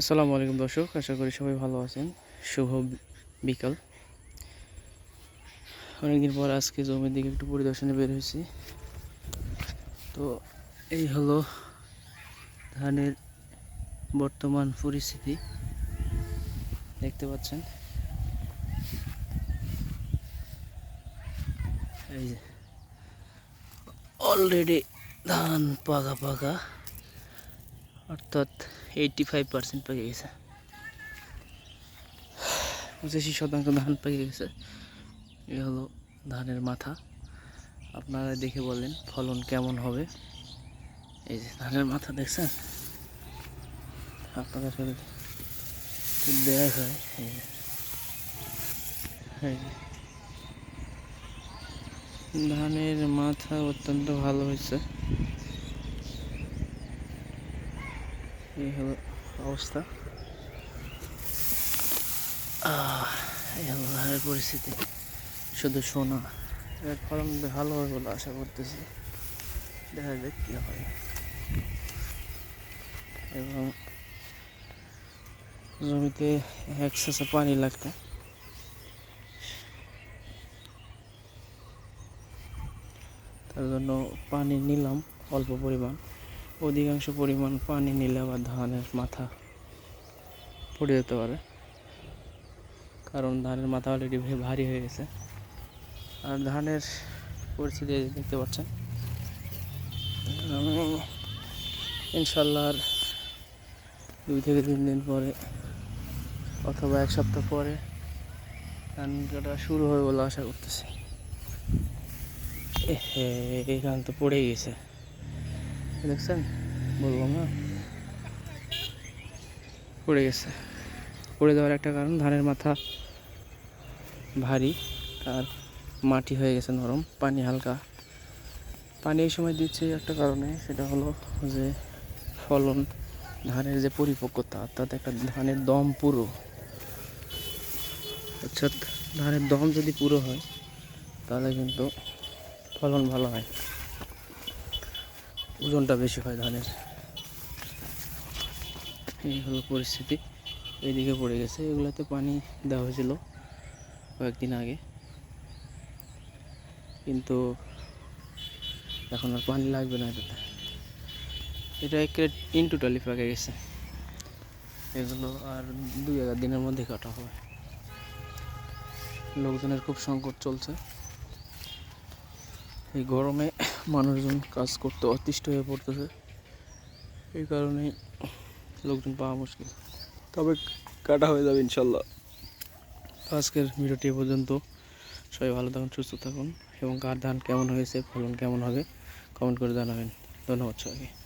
আসসালামু আলাইকুম দর্শক, আশা করি সবাই ভালো আছেন। শুভ বিকাল। অনেকদিন পর আজকে জমির দিকে একটু পরিদর্শনে বের হয়েছি। তো এই হলো ধানের বর্তমান পরিস্থিতি। দেখতে পাচ্ছেন। এই যে অলরেডি ধান পাকা পাকা, অর্থাৎ এইটটি ফাইভ পার্সেন্ট পেকে গেছে। পঁচাশি শতাংশ ধান পেকে গেছে। এ হলো ধানের মাথা। আপনারা দেখে বলেন ফলন কেমন হবে। এই যে ধানের মাথা দেখছেন? আপনাদের সাথে একটু দেখায় এই যে। ধানের মাথা অত্যন্ত ভালো হয়েছে। এই হলো অবস্থা? এই হলো ধানের পরিস্থিতি। শুধু সোনা। এর ফলন ভালো হবে বলে আশা করতেছি। দেখা যাক কী হয়। এবং জমিতে এক সেসে পানি লাগতো তার জন্য পানি নিলাম অল্প পরিমাণ। অধিকাংশ পরিমাণ পানি নিলে আবার ধানের মাথা পড়ে যেতে পারে কারণ ধানের মাথা অলরেডি ভারী হয়ে গেছে আর ধানের পরিস্থিতি দেখতে পাচ্ছেন উম, ইনশাল্লাহ আর দুই থেকে তিন দিন পরে অথবা এক সপ্তাহ পরে ধান কাটা শুরু হবে বলে আশা করতেছি ধান তো পড়েই গেছে দেখছেন? বললাম না। পড়ে গেছে। পড়ে যাওয়ার একটা কারণ, ধানের মাথা ভারী, আর মাটি হয়ে গেছে নরম, পানি হালকা। পানি এই সময় দিচ্ছে একটা কারণে, সেটা হলো যে ফলন, ধানের যে পরিপক্কতা, অর্থাৎ একটা ধানের দম পুরো। অর্থাৎ ধানের দম যদি পুরো হয়, তাহলে কিন্তু ফলন ভালো হয়। ওজনটা বেশি হয় ধানের। এই হলো পরিস্থিতি। এইদিকে পড়ে গেছে। এগুলোতে পানি দেওয়া হয়েছিল কয়েকদিন আগে। কিন্তু এখন আর পানি লাগবে না এটাতে। এটা এক ইন টোটালি পেকে গেছে। এগুলো আর দুই এক দিনের মধ্যে কাটা হবে। লোকজনের খুব সংকট চলছে। এই গরমে মানুষজন কাজ করতে অতিষ্ঠ হয়ে পড়তেছে। এই কারণেই লোকজন পাওয়া মুশকিল। তবে কাটা হয়ে যাবে ইনশাল্লাহ। আজকের ভিডিওটি এ পর্যন্ত। সবাই ভালো থাকুন সুস্থ থাকুন এবং কার ধান কেমন হয়েছে ফলন কেমন হবে কমেন্ট করে জানাবেন। ধন্যবাদ সবাইকে।